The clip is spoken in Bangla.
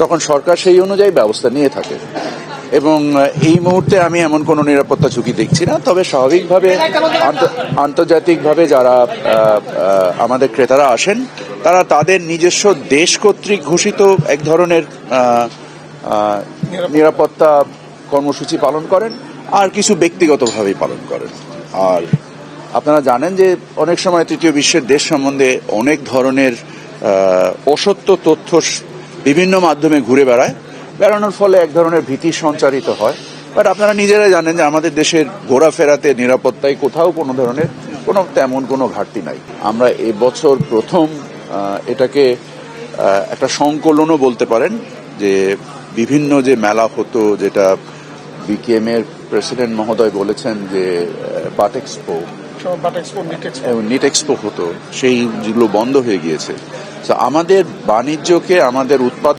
তখন সরকার সেই অনুযায়ী ব্যবস্থা নিয়ে থাকে। এবং এই মুহূর্তে আমি এমন কোনো নিরাপত্তা ঝুঁকি দেখছি না, তবে স্বাভাবিকভাবে আন্ত- আন্তর্জাতিকভাবে যারা আমাদের ক্রেতারা আসেন, তারা তাদের নিজস্ব দেশ কর্তৃক ঘোষিত এক ধরনের নিরাপত্তা কর্মসূচি পালন করেন, আর কিছু ব্যক্তিগতভাবেই পালন করেন। আর আপনারা জানেন যে অনেক সময় তৃতীয় বিশ্বের দেশ সম্বন্ধে অনেক ধরনের অসত্য তথ্য বিভিন্ন মাধ্যমে ঘুরে বেড়ায়। বেড়ানোর ফলে এক ধরনের ভীতি সঞ্চারিত হয়। বাট আপনারা নিজেরাই জানেন যে আমাদের দেশের ঘোরাফেরাতে নিরাপত্তায় কোথাও কোনো ধরনের কোনো তেমন কোনো ঘাটতি নাই। আমরা এবছর প্রথম এটাকে একটা সংকলনও বলতে পারেন যে বিভিন্ন যে মেলা হতো যেটা বিকেএম এর প্রেসিডেন্ট মহোদয় বলেছেন যে বাট এক্সপো নিট এক্সপো এবং নিট এক্সপো হতো। সেই যেগুলো বন্ধ হয়ে গিয়েছে। আমাদের বাণিজ্যকে আমাদের উৎপাদন